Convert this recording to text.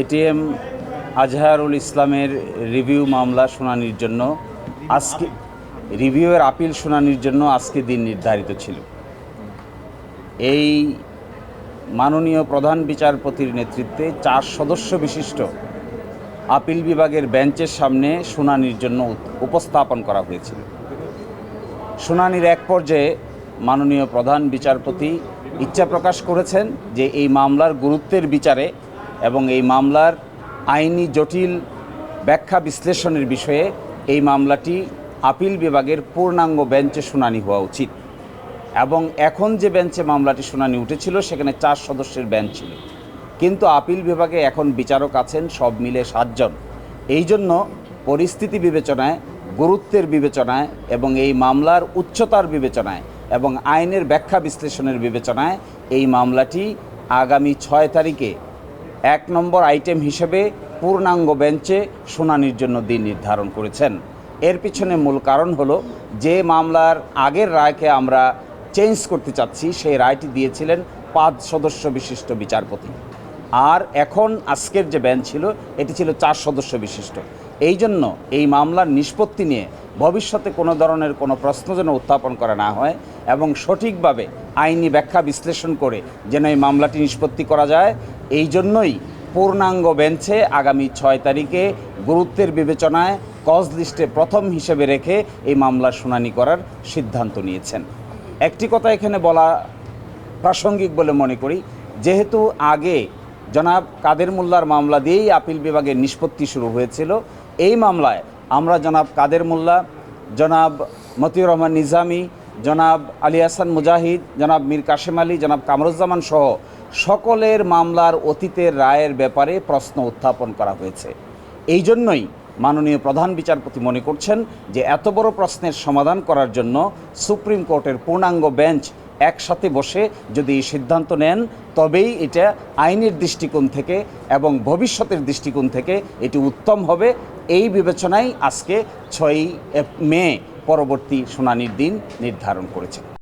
ATM Azharul ইসলামের review মামলা শুনানির জন্য আজকে রিভিউয়ের আপিল শুনানির জন্য আজকে দিন নির্ধারিত ছিল। এই মাননীয় প্রধান বিচারপতির নেতৃত্বে চার সদস্য বিশিষ্ট আপিল বিভাগের বেঞ্চের সামনে শুনানির জন্য উপস্থাপন করা হয়েছিল। শুনানির এক পর্যায়ে মাননীয় প্রধান বিচারপতি ইচ্ছা প্রকাশ করেছেন যে এই মামলার গুরুত্বের বিচারে এবং এই মামলার আইনি জটিল ব্যাখ্যা বিশ্লেষণের বিষয়ে এই মামলাটি আপিল বিভাগের পূর্ণাঙ্গ বেঞ্চে শুনানি হওয়া উচিত। এবং এখন যে বেঞ্চে মামলাটি শুনানি উঠেছিল, সেখানে চার সদস্যের বেঞ্চ ছিল। কিন্তু আপিল বিভাগে এখন বিচারক আছেন, সব মিলে সাতজন। এই জন্য পরিস্থিতি বিবেচনায়, গুরুত্বের বিবেচনায় এবং এই মামলার উচ্চতার বিবেচনায় এবং আইনের ব্যাখ্যা বিশ্লেষণের বিবেচনায় এই মামলাটি আগামী ছয় তারিখে এক নম্বর আইটেম হিসেবে পূর্ণাঙ্গ বেঞ্চে শুনানির জন্য দিন নির্ধারণ করেছেন। এর পিছনে মূল কারণ হলো, যে মামলার আগের রায়কে আমরা চেঞ্জ করতে চাচ্ছি, সেই রায়টি দিয়েছিলেন পাঁচ সদস্য বিশিষ্ট বিচারপতি। আর এখন আজকের যে বেঞ্চ ছিল, এটি ছিল চার সদস্য বিশিষ্ট। এই জন্য এই মামলার নিষ্পত্তি নিয়ে ভবিষ্যতে কোনো ধরনের কোনো প্রশ্ন যেন উত্থাপন করা না হয় এবং সঠিকভাবে আইনি ব্যাখ্যা বিশ্লেষণ করে যেন এই মামলাটি নিষ্পত্তি করা যায় এই জন্যই পূর্ণাঙ্গ বেঞ্চে আগামী ছয় তারিখে গুরুত্বের বিবেচনায় কজ লিস্টে প্রথম হিসেবে রেখে এই মামলার শুনানি করার সিদ্ধান্ত নিয়েছেন। একটি কথা এখানে বলা প্রাসঙ্গিক বলে মনে করি, যেহেতু আগে জনাব কাদের মোল্লার মামলা দিয়েই আপিল বিভাগের নিষ্পত্তি শুরু হয়েছিল এই মামলায় আমরা জনাব কাদের মোল্লা, জনাব মতিউর রহমান নিজামি, জনাব আলী হাসান মুজাহিদ, জনাব মীর কাশেম আলী, জনাব কামরুজ্জামান সহ সকলের মামলার অতীতের রায়ের ব্যাপারে প্রশ্ন উত্থাপন করা হয়েছে। এই জন্যই মাননীয় প্রধান বিচারপতি মনে করছেন যে এত বড় প্রশ্নের সমাধান করার জন্য সুপ্রিম কোর্টের পূর্ণাঙ্গ বেঞ্চ একসাথে বসে যদি এই সিদ্ধান্ত নেন, তবেই এটা আইনের দৃষ্টিকোণ থেকে এবং ভবিষ্যতের দৃষ্টিকোণ থেকে এটি উত্তম হবে। এই বিবেচনায় আজকে ছয়ই মে পরবর্তী শুনানির দিন নির্ধারণ করেছে।